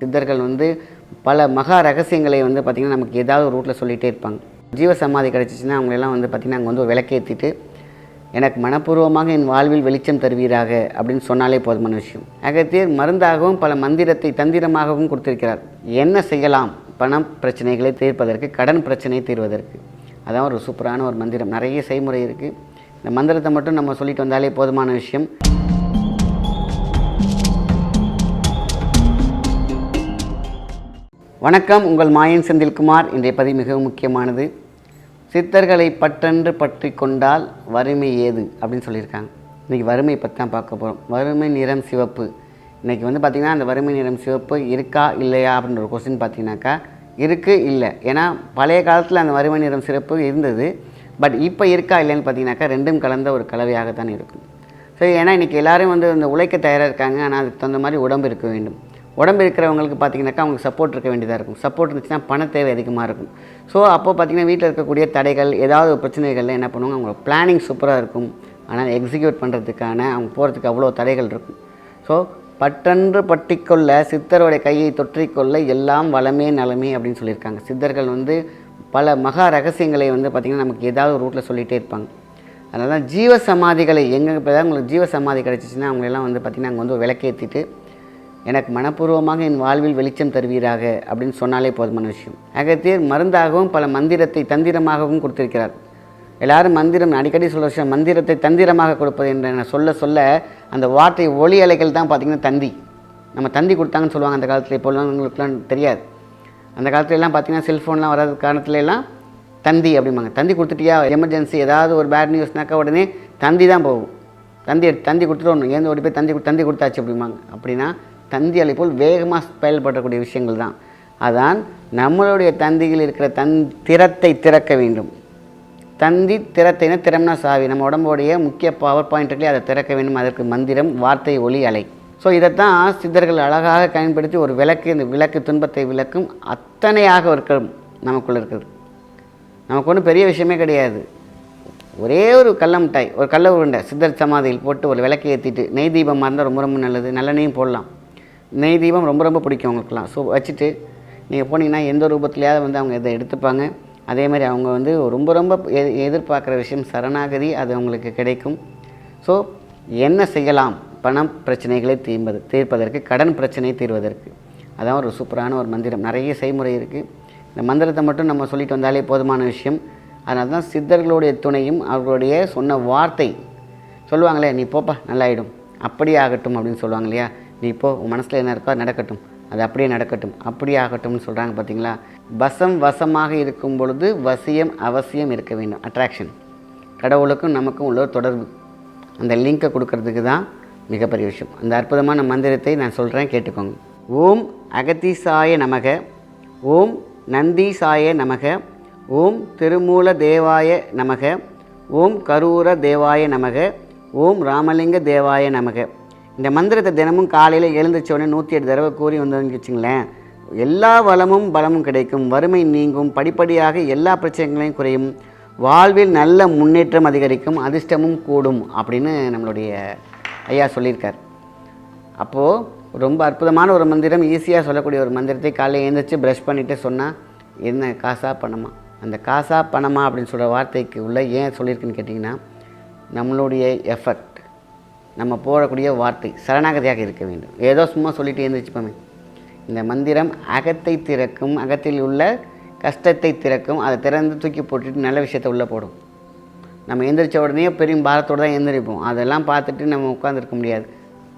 சித்தர்கள் வந்து பல மகா ரகசியங்களை வந்து பார்த்திங்கன்னா நமக்கு ஏதாவது ஒரு ரூட்டில் சொல்லிகிட்டே இருப்பாங்க. ஜீவ சமாதி கிடச்சிச்சின்னா அவங்களெல்லாம் வந்து பார்த்திங்கன்னா அங்கே வந்து ஒரு விளக்கேற்றிட்டு எனக்கு மனப்பூர்வமாக என் வாழ்வில் வெளிச்சம் தருவீராக அப்படின்னு சொன்னாலே போதுமான விஷயம். அகத்தியர் மருந்தாகவும் பல மந்திரத்தை தந்திரமாகவும் கொடுத்திருக்கிறார். என்ன செய்யலாம்? பணம் பிரச்சனைகளை தீர்ப்பதற்கு கடன் பிரச்சனையை தீர்வதற்கு. அதான் ஒரு சூப்பரான ஒரு மந்திரம். நிறைய செய்முறை இருக்குது இந்த மந்திரத்தை மட்டும் நம்ம சொல்லிட்டு வந்தாலே போதுமான விஷயம். வணக்கம் உங்கள் மாயன் செந்தில்குமார். இன்றைய பதிவு மிகவும் முக்கியமானது. சித்தர்களை பற்றென்று பற்றி கொண்டால் வறுமை ஏது? அப்படின்னு சொல்லியிருக்காங்க. இன்றைக்கி வறுமை பற்றி தான் பார்க்க போகிறோம் வறுமை நிறம் சிவப்பு. இன்றைக்கி வந்து பார்த்திங்கன்னா அந்த வறுமை நிறம் சிவப்பு இருக்கா இல்லையா அப்படின்ற ஒரு கொஸ்டின் பார்த்தீங்கன்னாக்கா இருக்குது இல்லை. ஏன்னா பழைய காலத்தில் அந்த வறுமை நிறம் சிறப்பு இருந்தது. பட் இப்போ இருக்கா இல்லைன்னு பார்த்தீங்கன்னாக்கா ரெண்டும் கலந்த ஒரு கலவையாகத்தான் இருக்கும் சரி ஏன்னா இன்றைக்கி எல்லாரும் வந்து இந்த உழைக்க தயாராக இருக்காங்க. ஆனால் அதுக்கு தகுந்த மாதிரி உடம்பு இருக்க வேண்டும். உடம்பு இருக்கிறவங்களுக்கு பார்த்திங்கனாக்கா அவங்களுக்கு சப்போர்ட் இருக்க வேண்டியதாக இருக்கும். சப்போர்ட் இருந்துச்சுன்னா பண தேவை அதிகமாக இருக்கும். ஸோ அப்போ பார்த்திங்கன்னா வீட்டில் இருக்கக்கூடிய தடைகள் ஏதாவது ஒரு பிரச்சனைகளில் என்ன பண்ணுவாங்க? அவங்களோட பிளானிங் சூப்பராக இருக்கும். ஆனால் எக்ஸிக்யூட் பண்ணுறதுக்கான அவங்க போகிறதுக்கு அவ்வளோ தடைகள் இருக்கும். ஸோ பற்றன்று பட்டிக்கொள்ள சித்தருடைய கையை தொற்றிக்கொள்ள எல்லாம் வளமே நலமே அப்படின்னு சொல்லியிருக்காங்க. சித்தர்கள் வந்து பல மகா ரகசியங்களை வந்து பார்த்திங்கன்னா நமக்கு ஏதாவது ஒரு ரூட்டில் சொல்லிகிட்டே இருப்பாங்க. அதனால தான் ஜீவ சமாதிகளை எங்கே இப்போ தான் உங்களுக்கு ஜீவ சமாதி கிடச்சிச்சின்னா அவங்களெல்லாம் வந்து பார்த்திங்கன்னா அங்கே வந்து விளக்கேற்றிட்டு எனக்கு மனப்பூர்வமாக என் வாழ்வில் வெளிச்சம் தருவீராக அப்படின்னு சொன்னாலே போதுமான விஷயம். அகத்தியர் மருந்தாகவும் பல மந்திரத்தை தந்திரமாகவும் கொடுத்திருக்கிறார். எல்லாரும் மந்திரம் அடிக்கடி சொல்ல விஷயம் மந்திரத்தை தந்திரமாக கொடுப்பது என்று நான் சொல்ல சொல்ல அந்த வார்த்தை ஒளி அலைகள் தான் பார்த்திங்கன்னா தந்தி. நம்ம தந்தி கொடுத்தாங்கன்னு சொல்லுவாங்க அந்த காலத்தில் இப்போலாம் உங்களுக்குலாம் தெரியாது. அந்த காலத்துலலாம் பார்த்தீங்கன்னா செல்ஃபோன்லாம் வராத காரணத்துல தந்தி அப்படிம்பாங்க. தந்தி கொடுத்துட்டியா எமர்ஜென்சி ஏதாவது ஒரு பேட் நியூஸ்னாக்கா உடனே தந்தி தான் போகும். தந்தி தந்தி கொடுத்துட்டு ஒன்று ஏந்து ஓடி போய் தந்தி தந்தி கொடுத்தாச்சு அப்படிம்பாங்க. அப்படின்னா தந்தி அலை போல் வேகமாக செயல்படக்கூடிய விஷயங்கள் தான். அதான் நம்மளுடைய தந்தியில் இருக்கிற தன் திறத்தை திறக்க வேண்டும். தந்தி திறத்தைனா திறம்னா சாவி. நம்ம உடம்போடைய முக்கிய பவர் பாயிண்ட்டுகளே அதை திறக்க வேண்டும். அதற்கு மந்திரம் வார்த்தை ஒளி அலை. ஸோ இதைத்தான் சித்தர்கள் அழகாக பயன்படுத்தி ஒரு விளக்கு இந்த விளக்கு துன்பத்தை விளக்கும் அத்தனையாக இருக்கிற நமக்குள்ளே இருக்குது. நமக்கு ஒன்றும் பெரிய விஷயமே கிடையாது. ஒரே ஒரு கடல மிட்டாய் ஒரு கள்ள உருண்டை சித்தர் சமாதியில் போட்டு ஒரு விளக்கு ஏற்றிட்டு நெய் தீபமாக இருந்தால் ரொம்ப ரொம்ப நல்லது. நல்லெண்ணையும் போடலாம். நெய் தீபம் ரொம்ப ரொம்ப பிடிக்கும் அவங்களுக்குலாம் ஸோ வச்சுட்டு நீங்கள் போனீங்கன்னா எந்த ரூபத்துலையாவது வந்து அவங்க இதை எடுத்துப்பாங்க. அதே மாதிரி அவங்க வந்து ரொம்ப ரொம்ப எ- எதிர்பார்க்குற விஷயம் சரணாகதி அது அவங்களுக்கு கிடைக்கும். ஸோ என்ன செய்யலாம்? பணம் பிரச்சனைகளை தீர்ப்பது தீர்ப்பதற்கு கடன் பிரச்சனையை தீர்வதற்கு. அதான் ஒரு சூப்பரான ஒரு மந்திரம். நிறைய செய்முறை இருக்குது இந்த மந்திரத்தை மட்டும் நம்ம சொல்லிட்டு வந்தாலே போதுமான விஷயம். அதனால தான் சித்தர்களுடைய துணையும் அவர்களுடைய சொன்ன வார்த்தை சொல்லுவாங்களே நீ போப்பா நல்லாயிடும். அப்படியே ஆகட்டும் அப்படின்னு சொல்லுவாங்க இல்லையா? நீ இப்போ உன் மனசில் என்ன இருக்கோ நடக்கட்டும். அது அப்படியே நடக்கட்டும். அப்படியே ஆகட்டும்னு சொல்கிறாங்க பார்த்தீங்களா வசம் வசமாக இருக்கும் பொழுது வசியம் அவசியம் இருக்க வேண்டும். அட்ராக்ஷன் கடவுளுக்கும் நமக்கும் உள்ள ஒரு தொடர்பு. அந்த லிங்கை கொடுக்கறதுக்கு தான் மிகப்பெரிய விஷயம். அந்த அற்புதமான மந்திரத்தை நான் சொல்கிறேன் கேட்டுக்கோங்க. ஓம் அகதீசாய நமக. ஓம் நந்தீசாய நமக. ஓம் திருமூல தேவாய நமக. ஓம் கரூர தேவாய நமக. ஓம் ராமலிங்க தேவாய நமக. இந்த மந்திரத்தை தினமும் காலையில் எழுந்திரிச்ச உடனே நூற்றி எட்டு தடவை கூறி வந்தோன்னு வச்சுங்களேன் எல்லா வளமும் பலமும் கிடைக்கும் வறுமை நீங்கும் படிப்படியாக எல்லா பிரச்சனைகளையும் குறையும் வாழ்வில் நல்ல முன்னேற்றம் அதிகரிக்கும் அதிர்ஷ்டமும் கூடும் அப்படின்னு நம்மளுடைய ஐயா சொல்லியிருக்கார். அப்போது ரொம்ப அற்புதமான ஒரு மந்திரம் ஈஸியாக சொல்லக்கூடிய ஒரு மந்திரத்தை காலையில் எழுந்திரிச்சு ப்ரஷ் பண்ணிவிட்டு சொன்னால் என்ன காசா பணமா? அந்த காசா பணமா அப்படின்னு சொல்கிற வார்த்தைக்கு உள்ள ஏன் சொல்லியிருக்குன்னு கேட்டிங்கன்னா நம்மளுடைய எஃபர்ட் நம்ம போடக்கூடிய வார்த்தை சரணாகதியாக இருக்க வேண்டும். ஏதோ சும்மா சொல்லிட்டு எழுந்திரிச்சுப்போமே இந்த மந்திரம் அகத்தை திறக்கும் அகத்தில் உள்ள கஷ்டத்தை திறக்கும் அதை திறந்து தூக்கி போட்டுட்டு நல்ல விஷயத்தை உள்ளே போடும். நம்ம எந்திரிச்ச உடனே பெரிய பாரத்தோடு தான் எந்திரிப்போம். அதெல்லாம் பார்த்துட்டு நம்ம உட்காந்துருக்க முடியாது.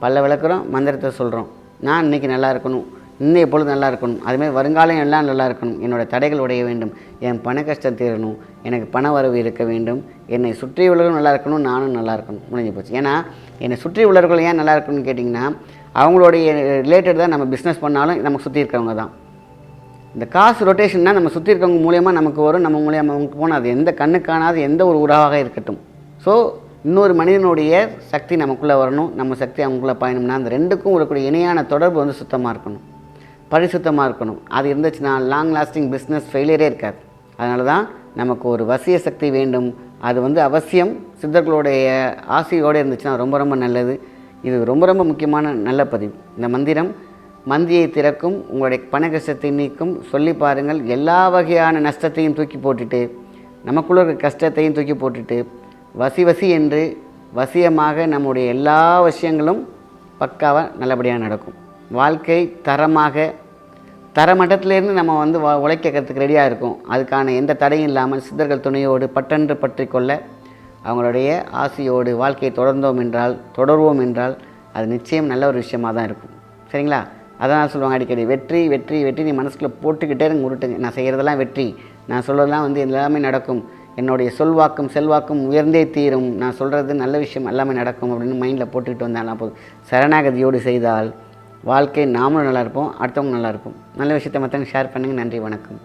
பல்ல விளக்குறோம் மந்திரத்தை சொல்கிறோம் நான் இன்னைக்கு நல்லா இருக்கணும். இன்னும் எப்பொழுது நல்லா இருக்கணும் அதுமாதிரி வருங்காலம் எல்லாம் நல்லா இருக்கணும் என்னோட தடைகள் உடைய வேண்டும். என் பண கஷ்டம் தீரணும். எனக்கு பண வரவு இருக்க வேண்டும். என்னை சுற்றி உள்ளவர்களும் நல்லா இருக்கணும் நானும் நல்லா இருக்கணும் முடிஞ்சு போச்சு. ஏன்னா என்னை சுற்றி உள்ளவர்கள் ஏன் நல்லா இருக்கணும்னு கேட்டிங்கன்னா அவங்களுடைய ரிலேட்டட் தான் நம்ம பிஸ்னஸ் பண்ணாலும் நமக்கு சுற்றி இருக்கிறவங்க தான். இந்த காசு ரொட்டேஷன்னா நம்ம சுற்றி இருக்கவங்க மூலியமாக நமக்கு வரும். நம்ம மூலியமாக அவங்களுக்கு போனால் அது எந்த கண்ணு காணாத எந்த ஒரு உறவாக இருக்கட்டும். ஸோ இன்னொரு மனிதனுடைய சக்தி நமக்குள்ளே வரணும். நம்ம சக்தி அவங்களுக்குள்ளே பயணம்னா அந்த ரெண்டுக்கும் இருக்கக்கூடிய இணையான தொடர்பு வந்து சுத்தமாக இருக்கணும். பரிசுத்தமாக இருக்கணும். அது இருந்துச்சுன்னா லாங் லாஸ்டிங் பிஸ்னஸ் ஃபெயிலியரே இருக்காது. அதனால தான் நமக்கு ஒரு வசிய சக்தி வேண்டும். அது வந்து அவசியம். சித்தர்களுடைய ஆசையோடு இருந்துச்சுன்னா ரொம்ப ரொம்ப நல்லது. இது ரொம்ப ரொம்ப முக்கியமான நல்ல பதிவு. இந்த மந்திரம் மந்தியை திறக்கும் உங்களுடைய பண கஷ்டத்தை நீக்கும் சொல்லி பாருங்கள். எல்லா வகையான நஷ்டத்தையும் தூக்கி போட்டுட்டு நமக்குள்ள இருக்க கஷ்டத்தையும் தூக்கி போட்டுட்டு வசி வசி என்று வசியமாக நம்முடைய எல்லா விஷயங்களும் பக்காவாக நல்லபடியாக நடக்கும். வாழ்க்கை தரமாக தரமட்டத்திலேருந்து நம்ம வந்து வ உழைக்கிறதுக்கு ரெடியாக இருக்கும். அதுக்கான எந்த தடையும் இல்லாமல் சித்தர்கள் துணையோடு பட்டென்று பற்றி கொள்ள அவங்களுடைய ஆசையோடு வாழ்க்கையை தொடர்ந்தோம் என்றால் தொடர்வோம் என்றால் அது நிச்சயம் நல்ல ஒரு விஷயமாக தான் இருக்கும். சரிங்களா? அதான் சொல்லுவாங்க அடிக்கடி. வெற்றி வெற்றி வெற்றி நீ மனசுக்குள்ளே போட்டுக்கிட்டே இருங்க உருட்டுங்க. நான் செய்கிறதெல்லாம் வெற்றி. நான் சொல்கிறதெல்லாம் வந்து எல்லாமே நடக்கும். என்னுடைய சொல்வாக்கும் செல்வாக்கும் உயர்ந்தே தீரும். நான் சொல்கிறது நல்ல விஷயம் எல்லாமே நடக்கும் அப்படின்னு மைண்டில் போட்டுக்கிட்டு வந்தாலும் போதும். சரணாகதியோடு செய்தால் வாழ்க்கை நாமளும் நல்லா இருப்போம் அடுத்தவங்க நல்லா இருப்போம். நல்ல விஷயத்தை மற்றவங்க ஷேர் பண்ணுங்கள் நன்றி வணக்கம்.